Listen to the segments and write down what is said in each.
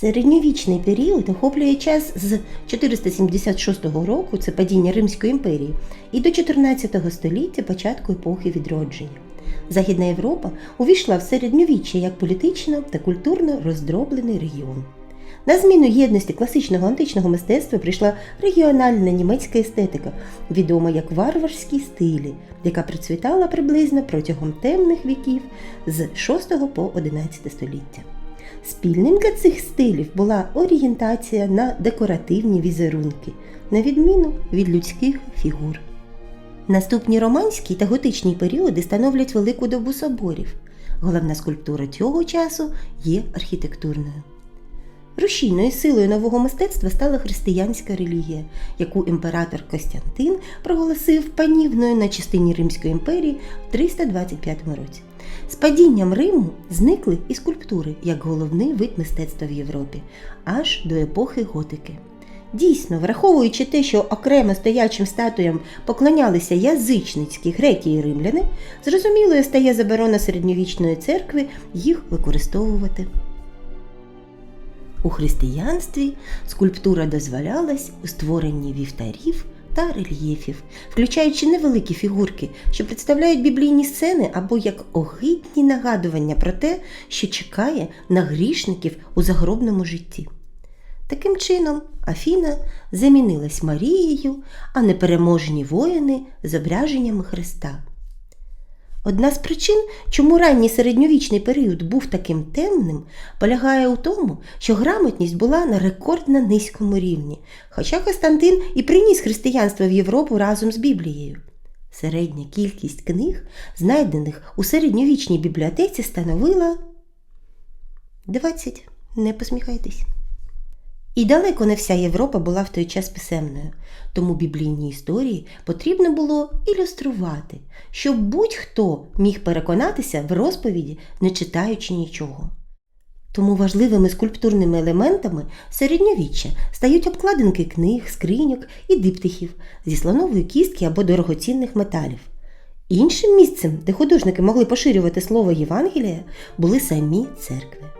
Середньовічний період охоплює час з 476 року, це падіння Римської імперії, і до 14 століття початку епохи відродження. Західна Європа увійшла в середньовіччя як політично та культурно роздроблений регіон. На зміну єдності класичного античного мистецтва прийшла регіональна німецька естетика, відома як варварські стилі, яка процвітала приблизно протягом темних віків з 6 по 11 століття. Спільним для цих стилів була орієнтація на декоративні візерунки, на відміну від людських фігур. Наступні романські та готичні періоди становлять велику добу соборів. Головна скульптура цього часу є архітектурною. Рушійною силою нового мистецтва стала християнська релігія, яку імператор Костянтин проголосив панівною на частині Римської імперії в 325 році. З падінням Риму зникли і скульптури як головний вид мистецтва в Європі аж до епохи готики. Дійсно, враховуючи те, що окремо стоячим статуям поклонялися язичницькі греки і римляни, зрозумілою стає заборона середньовічної церкви їх використовувати. У християнстві скульптура дозволялась у створенні вівтарів та рельєфів, включаючи невеликі фігурки, що представляють біблійні сцени або як огидні нагадування про те, що чекає на грішників у загробному житті. Таким чином, Афіна замінилась Марією, а непереможні воїни зображеннями Христа. Одна з причин, чому ранній середньовічний період був таким темним, полягає у тому, що грамотність була на рекордно низькому рівні, хоча Константин і приніс християнство в Європу разом з Біблією. Середня кількість книг, знайдених у середньовічній бібліотеці, становила 20. Не посміхайтесь. І далеко не вся Європа була в той час писемною, тому біблійні історії потрібно було ілюструвати, щоб будь-хто міг переконатися в розповіді, не читаючи нічого. Тому важливими скульптурними елементами середньовіччя стають обкладинки книг, скриньок і диптихів зі слонової кістки або дорогоцінних металів. Іншим місцем, де художники могли поширювати слово Євангелія, були самі церкви.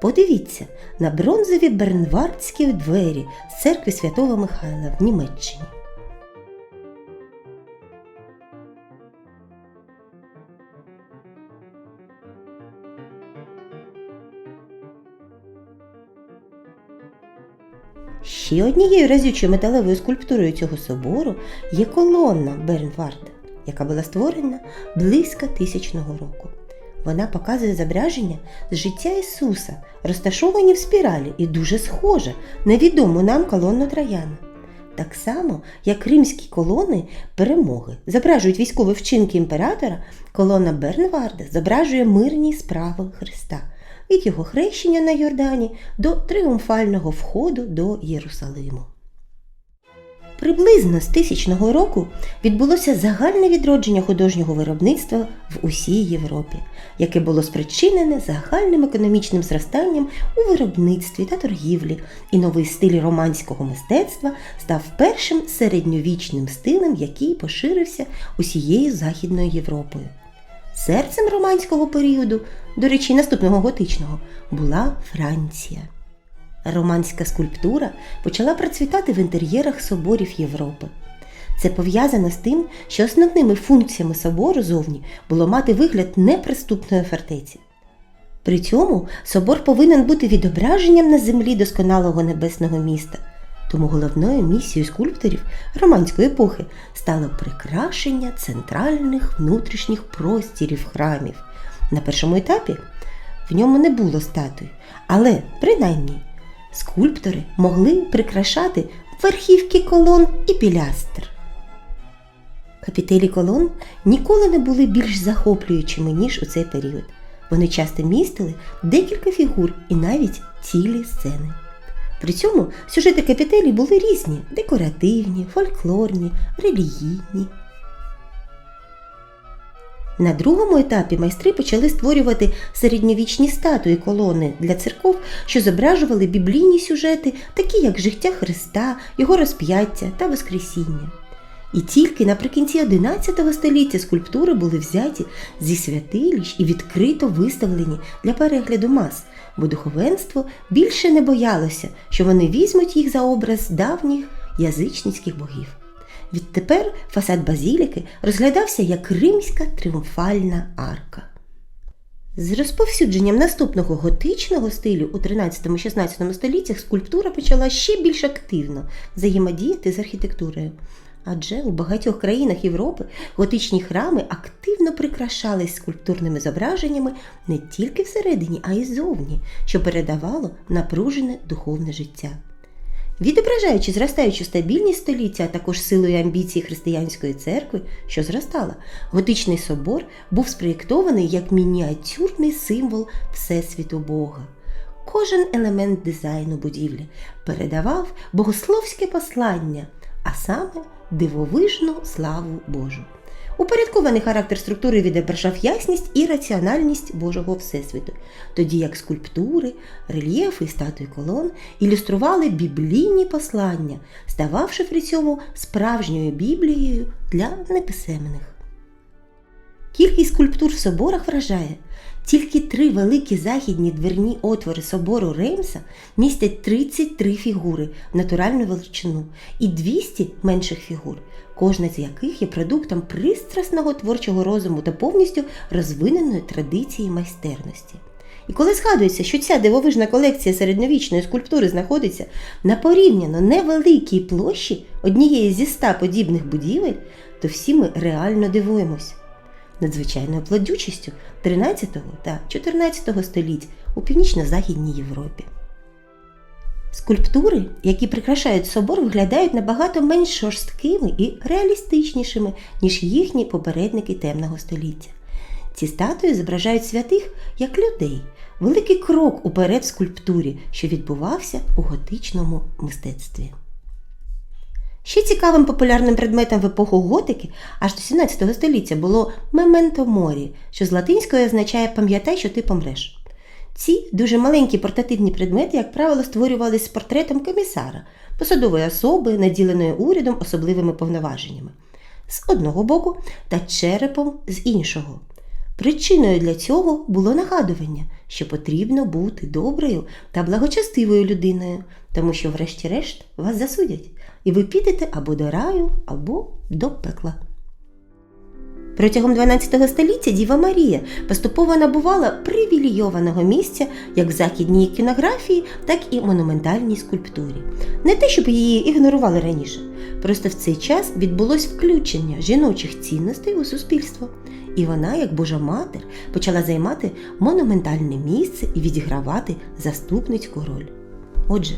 Подивіться на бронзові бернвардські двері з церкви Святого Михайла в Німеччині. Ще однією разючою металевою скульптурою цього собору є колонна Бернварда, яка була створена близько тисячного року. Вона показує зображення з життя Ісуса, розташовані в спіралі і дуже схожа на відому нам колонну Трояна. Так само, як римські колони перемоги зображують військові вчинки імператора, колона Бернварда зображує мирні справи Христа від його хрещення на Йордані до тріумфального входу до Єрусалиму. Приблизно з тисячного року відбулося загальне відродження художнього виробництва в усій Європі, яке було спричинене загальним економічним зростанням у виробництві та торгівлі, і новий стиль романського мистецтва став першим середньовічним стилем, який поширився усією Західною Європою. Серцем романського періоду, до речі, наступного готичного, була Франція. Романська скульптура почала процвітати в інтер'єрах соборів Європи. Це пов'язано з тим, що основними функціями собору зовні було мати вигляд неприступної фортеці. При цьому собор повинен бути відображенням на землі досконалого небесного міста, тому головною місією скульпторів романської епохи стало прикрашення центральних внутрішніх простірів храмів. На першому етапі в ньому не було статуй, але принаймні скульптори могли прикрашати верхівки колон і пілястр. Капітелі колон ніколи не були більш захоплюючими, ніж у цей період. Вони часто містили декілька фігур і навіть цілі сцени. При цьому сюжети капітелі були різні: декоративні, фольклорні, релігійні. На другому етапі майстри почали створювати середньовічні статуї колони для церков, що зображували біблійні сюжети, такі як життя Христа, Його розп'яття та Воскресіння. І тільки наприкінці XI століття скульптури були взяті зі святилищ і відкрито виставлені для перегляду мас, бо духовенство більше не боялося, що вони візьмуть їх за образ давніх язичницьких богів. Відтепер фасад базіліки розглядався як римська тріумфальна арка. З розповсюдженням наступного готичного стилю у 13-16 століттях скульптура почала ще більш активно взаємодіяти з архітектурою. Адже у багатьох країнах Європи готичні храми активно прикрашались скульптурними зображеннями не тільки всередині, а й зовні, що передавало напружене духовне життя. Відображаючи зростаючу стабільність століття, а також силою амбіцій християнської церкви, що зростала, готичний собор був спроєктований як мініатюрний символ Всесвіту Бога. Кожен елемент дизайну будівлі передавав богословське послання, а саме дивовижну славу Божу. Упорядкований характер структури відображав ясність і раціональність Божого Всесвіту, тоді як скульптури, рельєфи і статуї колон ілюстрували біблійні послання, стававши при цьому справжньою біблією для неписемних. Кількість скульптур в соборах вражає. Тільки три великі західні дверні отвори собору Реймса містять 33 фігури в натуральну величину і 200 менших фігур, кожна з яких є продуктом пристрасного творчого розуму та повністю розвиненої традиції майстерності. І коли згадується, що ця дивовижна колекція середньовічної скульптури знаходиться на порівняно невеликій площі однієї зі ста подібних будівель, то всі ми реально дивуємось надзвичайною плодючістю 13 та 14 століть у північно-західній Європі. Скульптури, які прикрашають собор, виглядають набагато менш жорсткими і реалістичнішими, ніж їхні попередники темного століття. Ці статуї зображають святих як людей, великий крок уперед в скульптурі, що відбувався у готичному мистецтві. Ще цікавим популярним предметом в епоху готики аж до 17 століття було мементо морі, що з латинської означає пам'ятай, що ти помреш. Ці дуже маленькі портативні предмети, як правило, створювалися з портретом комісара, посадової особи, наділеної урядом особливими повноваженнями, з одного боку та черепом з іншого. Причиною для цього було нагадування, що потрібно бути доброю та благочестивою людиною, тому що, врешті-решт, вас засудять, і ви підете або до раю, або до пекла. Протягом 12 століття Діва Марія поступово набувала привілейованого місця як в західній кінографії, так і монументальній скульптурі. Не те, щоб її ігнорували раніше, просто в цей час відбулось включення жіночих цінностей у суспільство. І вона, як Божа матір, почала займати монументальне місце і відігравати заступницьку роль. Отже,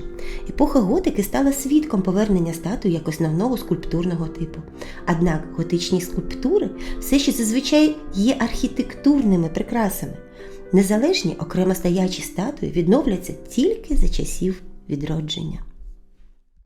епоха готики стала свідком повернення статуї як основного скульптурного типу. Однак готичні скульптури все ще зазвичай є архітектурними прикрасами. Незалежні окремо стоячі статуї відновляться тільки за часів відродження.